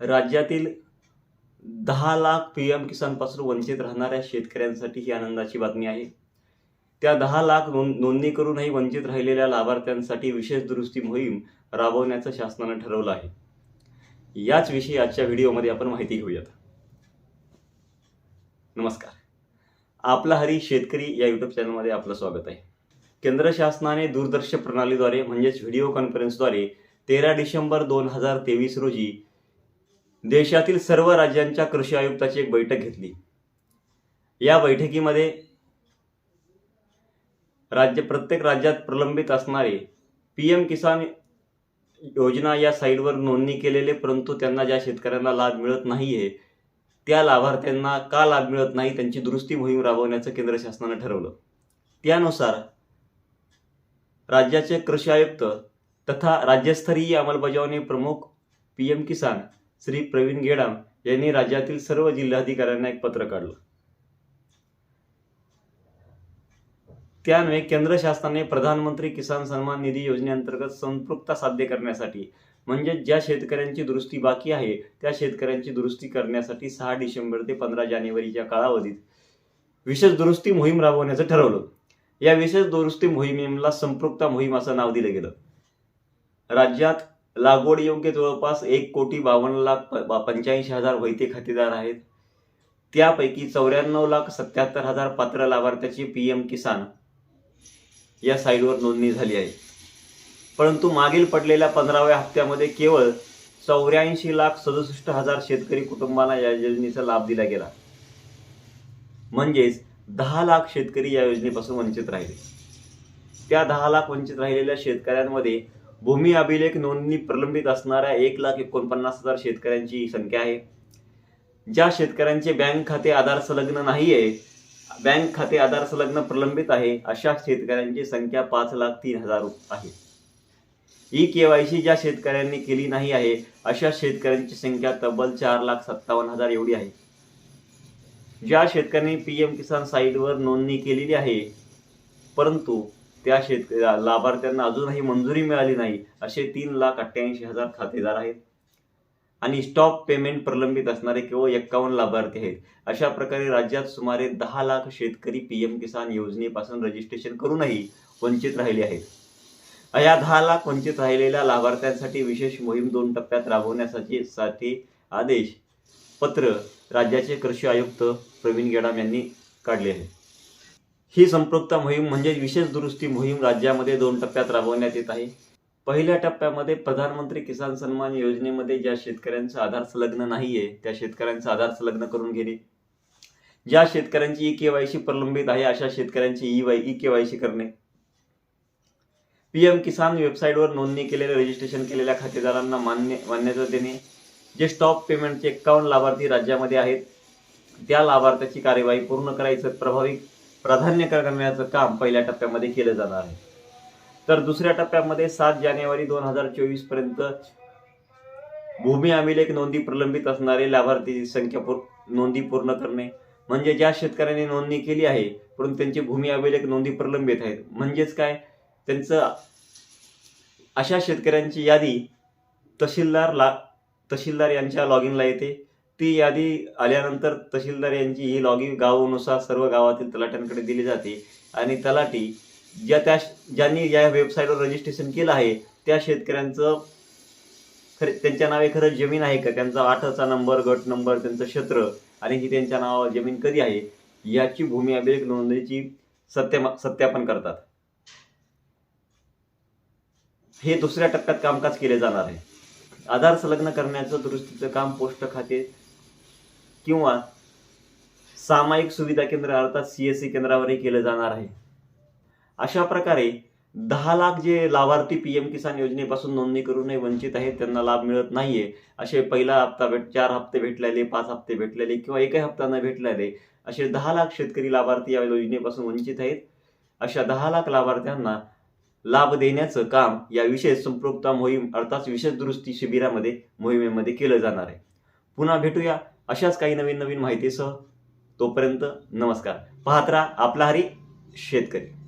राज्यातील दहा lakh P M किसानपासून वंचित राहणाऱ्या शेतकऱ्यांसाठी ही आनंदाची बातमी आहे. त्या दहा लाख नोंद नोंदणी करूनही वंचित राहिलेल्या लाभार्थ्यांसाठी विशेष दुरुस्ती मोहीम राबवण्याचं शासनानं ठरवलं आहे. याच विषयी आजच्या व्हिडिओमध्ये आपण माहिती घेऊयात. नमस्कार. आपला हरी शेतकरी या यूट्यूब चॅनलमध्ये आपलं स्वागत आहे. केंद्र शासनाने दूरदृश्य प्रणालीद्वारे म्हणजेच व्हिडिओ कॉन्फरन्सद्वारे तेरा डिसेंबर दोन हजार तेवीस रोजी देशातील सर्व राज्यांच्या कृषी आयुक्ताची एक बैठक घेतली. या बैठकीमध्ये राज्य प्रत्येक राज्यात प्रलंबित असणारे पी एम किसान योजना या साईटवर नोंदणी केलेले परंतु त्यांना ज्या शेतकऱ्यांना लाभ मिळत नाही आहे त्या लाभार्थ्यांना का लाभ मिळत नाही त्यांची दुरुस्ती मोहीम राबवण्याचं केंद्र शासनानं ठरवलं. त्यानुसार राज्याचे कृषी आयुक्त तथा राज्यस्तरीय अंमलबजावणी प्रमुख पी एम किसान श्री प्रवीण गेडाम यांनी राज्यातील सर्व जिल्हाधिकाऱ्यांना एक पत्र काढलं. त्यान्वये केंद्र शासनाने प्रधानमंत्री किसान सन्मान निधी योजनेअंतर्गत संपृक्तता साध्य करण्यासाठी म्हणजे ज्या शेतकऱ्यांची दुरुस्ती बाकी आहे त्या शेतकऱ्यांची दुरुस्ती करण्यासाठी सहा डिसेंबर ते पंधरा जानेवारीच्या कालावधीत विशेष दुरुस्ती मोहीम राबवण्याचं ठरवलं. या विशेष दुरुस्ती मोहिमेला संपृक्तता मोहीम असं नाव दिलं गेलं. राज्यात लागवड योग्य जवळपास एक कोटी बावन्न लाख पंच्याऐंशी हजार वैते खातेदार आहेत. त्यापैकी चौऱ्याण्णव लाख सत्याहत्तर हजार पात्र लाभार्थ्याची पी एम किसान या साईटवर नोंदणी झाली आहे. परंतु मागील पडलेल्या पंधराव्या हप्त्यामध्ये केवळ चौऱ्याऐंशी लाख सदुसष्ट हजार शेतकरी कुटुंबांना या योजनेचा लाभ दिला गेला. म्हणजेच दहा लाख शेतकरी या योजनेपासून वंचित राहिले. त्या दहा लाख वंचित राहिलेल्या शेतकऱ्यांमध्ये भूमी अभिलेख नोंदणी प्रलंबित असणाऱ्या एक लाख एकोणपन्नास हजार शेतकऱ्यांची संख्या आहे. ज्या शेतकऱ्यांचे बँक खाते आधार संलग्न नाही आहे बँक खाते आधार संलग्न प्रलंबित आहे अशा शेतकऱ्यांची संख्या पाच लाख तीन हजार आहे. ई केवायसी ज्या शेतकऱ्यांनी केली नाही आहे अशा शेतकऱ्यांची संख्या तब्बल चार लाख सत्तावन्न हजार एवढी आहे. ज्या शेतकऱ्यांनी पी एम किसान साईटवर नोंदणी केलेली आहे परंतु त्या शेतक लाभार्थ्यांना अजूनही मंजुरी मिळाली नाही असे तीन लाख अठ्ठ्याऐंशी हजार खातेदार आहेत. आणि स्टॉप पेमेंट प्रलंबित असणारे केवळ एक्कावन्न लाभार्थी आहेत. अशा प्रकारे राज्यात सुमारे दहा लाख शेतकरी पी एम किसान योजनेपासून रजिस्ट्रेशन करूनही वंचित राहिले आहेत. या दहा लाख वंचित राहिलेल्या लाभार्थ्यांसाठी विशेष मोहीम दोन टप्प्यात राबवण्यासाठी साठी आदेश पत्र राज्याचे कृषी आयुक्त प्रवीण गेडाम यांनी काढले आहे ही संपृक्ता मोहीम म्हणजे विशेष दुरुस्ती मोहीम राज्यामध्ये दोन टप्प्यात राबवण्यात येत आहे. पहिल्या टप्प्यामध्ये प्रधानमंत्री किसान सन्मान योजनेमध्ये ज्या शेतकऱ्यांचं आधार संलग्न नाहीये त्या शेतकऱ्यांचं आधार संलग्न करून घेणे. ज्या शेतकऱ्यांची ई केवायसी प्रलंबित आहे अशा शेतकऱ्यांची ई वाय ई केवायसी करणे. पीएम किसान वेबसाईटवर नोंदणी केलेले रजिस्ट्रेशन केलेल्या खातेदारांना मान्य मान्यता देणे. जे स्टॉप पेमेंटचे एक्कावन्न लाभार्थी राज्यामध्ये आहेत त्या लाभार्थ्याची कार्यवाही पूर्ण करायचं प्रभावी प्राधान्य करण्याचं काम पहिल्या टप्प्यामध्ये केलं जाणार आहे. तर दुसऱ्या टप्प्यामध्ये सात जानेवारी दोन हजार चोवीसपर्यंत भूमी अभिलेख नोंदी प्रलंबित असणारे लाभार्थीची संख्या नोंदी पूर्ण करणे. म्हणजे ज्या शेतकऱ्यांनी नोंदणी केली आहे परंतु त्यांची भूमी अभिलेख नोंदी प्रलंबित आहेत. म्हणजेच काय? त्यांचं अशा शेतकऱ्यांची यादी तहसीलदार ला तहसीलदार यांच्या लॉग इनला येते. ती यादी आल्यानंतर तहसीलदार यांची ही लॉगिन गावानुसार सर्व गावातील तलाट्यांकडे दिली जाते आणि तलाठी ज्या त्या ज्यांनी या वेबसाईटवर रजिस्ट्रेशन केलं आहे त्या शेतकऱ्यांचं खरे त्यांच्या नावे खरं जमीन आहे का? त्यांचा आठचा नंबर गट नंबर त्यांचं क्षेत्र आणि ही त्यांच्या नावावर जमीन कधी आहे याची भूमी अभिलेख नोंदणीची सत्या सत्यापन करतात. हे दुसऱ्या टप्प्यात कामकाज केले जाणार आहे. आधार संलग्न करण्याचं दुरुस्तीचं काम पोस्ट खाते किंवा सामायिक सुविधा केंद्र अर्थात सी एस सी केंद्रावरही केलं जाणार आहे. अशा प्रकारे दहा लाख जे लाभार्थी पी एम किसान योजनेपासून नोंदणी करूनही वंचित आहेत त्यांना लाभ मिळत नाहीये. असे पहिला हप्ता भेट चार हप्ते भेटलेले पाच हप्ते भेटलेले किंवा एकही हप्ता न भेटलेले असे दहा लाख शेतकरी लाभार्थी या योजनेपासून वंचित आहेत. अशा दहा लाख लाभार्थ्यांना लाभ देण्याचं काम या विशेष संपृक्ता मोहीम अर्थात विशेष दुरुस्ती शिबिरामध्ये मोहिमेमध्ये केलं जाणार आहे. पुन्हा भेटूया. अशाच काही नवीन नवीन माहितीसह तोपर्यंत नमस्कार. पाहत राहा आपला हरी शेतकरी.